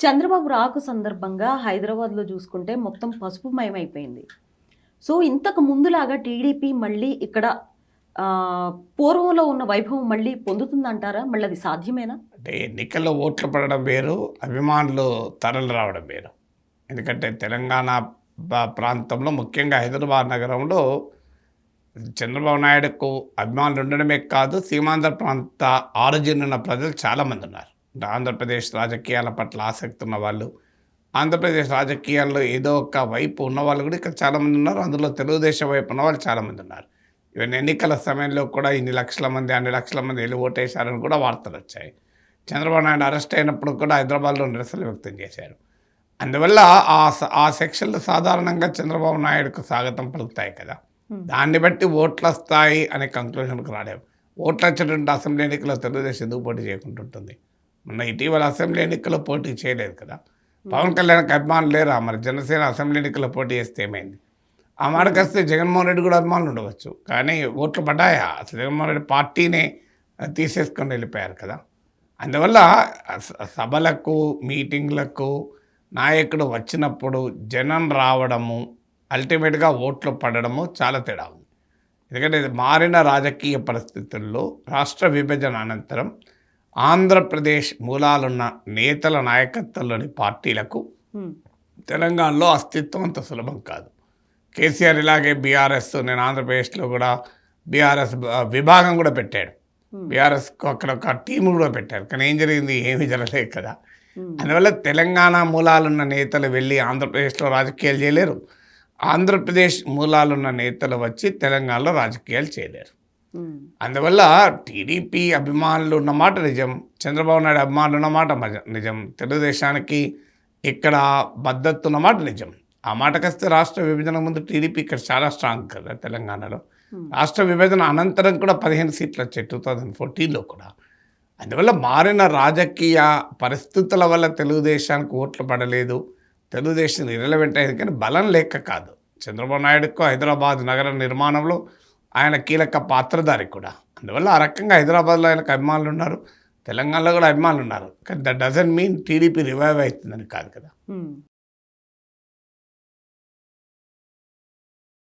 చంద్రబాబు రాకు సందర్భంగా హైదరాబాద్లో చూసుకుంటే మొత్తం పసుపుమయం అయిపోయింది సో ఇంతకు ముందులాగా టీడీపీ మళ్ళీ ఇక్కడ పూర్వంలో ఉన్న వైభవం మళ్ళీ పొందుతుందంటారా? మళ్ళీ అది సాధ్యమేనా? అంటే ఎన్నికల్లో ఓట్లు పడడం వేరు అభిమానులు తరలి రావడం వేరు. ఎందుకంటే తెలంగాణ ప్రాంతంలో ముఖ్యంగా హైదరాబాద్ నగరంలో చంద్రబాబు నాయుడుకు అభిమానులు ఉండడమే కాదు సీమాంధ్ర ప్రాంత ఆరిజిన్ ఉన్న ప్రజలు చాలామంది ఉన్నారు. ఆంధ్రప్రదేశ్ రాజకీయాల పట్ల ఆసక్తి ఉన్న వాళ్ళు ఆంధ్రప్రదేశ్ రాజకీయాల్లో ఏదో ఒక వైపు ఉన్న వాళ్ళు కూడా ఇక్కడ చాలామంది ఉన్నారు. అందులో తెలుగుదేశం వైపు ఉన్న వాళ్ళు చాలామంది ఉన్నారు. ఈవెన్ ఎన్నికల సమయంలో కూడా ఇన్ని లక్షల మంది అన్ని లక్షల మంది వెళ్ళి ఓటేశారని కూడా వార్తలు వచ్చాయి. చంద్రబాబు నాయుడు అరెస్ట్ అయినప్పుడు కూడా హైదరాబాద్లో నిరసనలు వ్యక్తం చేశారు. అందువల్ల ఆ ఆ సెక్షన్లు సాధారణంగా చంద్రబాబు నాయుడుకు స్వాగతం పలుకుతాయి కదా. దాన్ని బట్టి ఓట్ల స్థాయి అనే కంక్లూషన్కి రాలేము. ఓట్లు వచ్చేటువంటి అసెంబ్లీ ఎన్నికల్లో తెలుగుదేశం ఎందుకు పోటీ చేయకుంటుంటుంది? మొన్న ఇటీవల అసెంబ్లీ ఎన్నికల్లో పోటీ చేయలేదు కదా. పవన్ కళ్యాణ్కి అభిమానులు లేరా? మరి జనసేన అసెంబ్లీ ఎన్నికల్లో పోటీ చేస్తే ఏమైంది? ఆ మాటకు వస్తే జగన్మోహన్ రెడ్డి కూడా అభిమానులు ఉండవచ్చు. కానీ ఓట్లు పడ్డాయా? అసలు జగన్మోహన్ రెడ్డి పార్టీనే తీసేసుకొని వెళ్ళిపోయారు కదా. అందువల్ల స- సభలకు మీటింగ్లకు నాయకుడు వచ్చినప్పుడు జనం రావడము అల్టిమేట్గా ఓట్లు పడడము చాలా తేడా ఉంది. ఎందుకంటే ఇది మారిన రాజకీయ పరిస్థితుల్లో రాష్ట్ర విభజన అనంతరం ఆంధ్రప్రదేశ్ మూలాలున్న నేతల నాయకత్వంలోని పార్టీలకు. తెలంగాణలో అస్తిత్వం అంత సులభం కాదు కేసీఆర్ ఇలాగే బీఆర్ఎస్ నేను ఆంధ్రప్రదేశ్లో కూడా బీఆర్ఎస్ విభాగం కూడా పెట్టాడు. బీఆర్ఎస్కు అక్కడ ఒక టీం కూడా పెట్టారు కానీ ఏం జరిగింది ఏమీ జరగలేదు కదా. అందువల్ల తెలంగాణ మూలాలున్న నేతలు వెళ్ళి ఆంధ్రప్రదేశ్లో రాజకీయాలు చేయలేరు ఆంధ్రప్రదేశ్ మూలాలున్న నేతలు వచ్చి తెలంగాణలో రాజకీయాలు చేయలేరు. అందువల్ల టీడీపీ అభిమానులు ఉన్నమాట నిజం చంద్రబాబు నాయుడు అభిమానులు ఉన్నమాట నిజం తెలుగుదేశానికి ఇక్కడ మద్దతు ఉన్నమాట నిజం. ఆ మాటకొస్తే రాష్ట్ర విభజన ముందు టీడీపీ ఇక్కడ చాలా స్ట్రాంగ్ కదా తెలంగాణలో. రాష్ట్ర విభజన అనంతరం కూడా పదిహేను సీట్లు వచ్చాయి టూ థౌజండ్ ఫోర్టీన్లో కూడా. అందువల్ల మారిన రాజకీయ పరిస్థితుల వల్ల తెలుగుదేశానికి ఓట్లు పడలేదు. తెలుగుదేశం ఇరలవెంట్ అయింది కానీ బలం లేక కాదు. చంద్రబాబు నాయుడుకు హైదరాబాద్ నగర నిర్మాణంలో ఆయన కీలక పాత్రధారి కూడా. అందువల్ల ఆ రకంగా హైదరాబాద్లో ఆయనకు అభిమానులు ఉన్నారు తెలంగాణలో కూడా అభిమానులు ఉన్నారు కానీ that doesn't mean TDP revive అవుతుందని కాదు కదా.